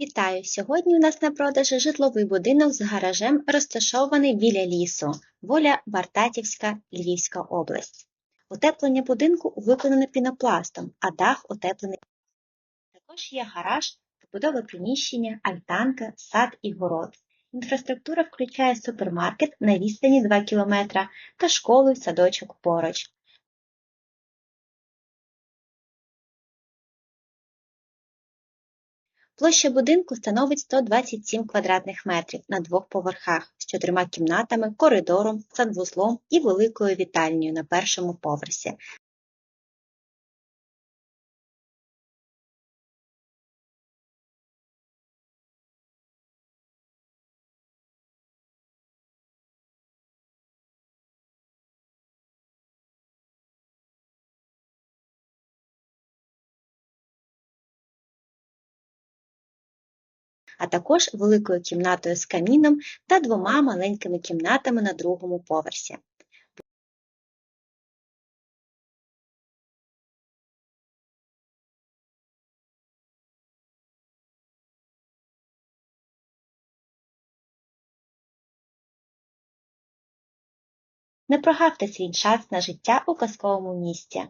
Вітаю! Сьогодні у нас на продажі житловий будинок з гаражем, розташований біля лісу, воля Бартатівська, Львівська область. Утеплення будинку виконане пінопластом, а дах утеплений. Також є гараж, побудове приміщення, альтанка, сад і город. Інфраструктура включає супермаркет на відстані 2 км та школу й садочок поруч. Площа будинку становить 127 квадратних метрів на двох поверхах з чотирма кімнатами, коридором, санвузлом і великою вітальнею на першому поверсі. А також великою кімнатою з каміном та двома маленькими кімнатами на другому поверсі. Не прогавте свій час на життя у казковому місті.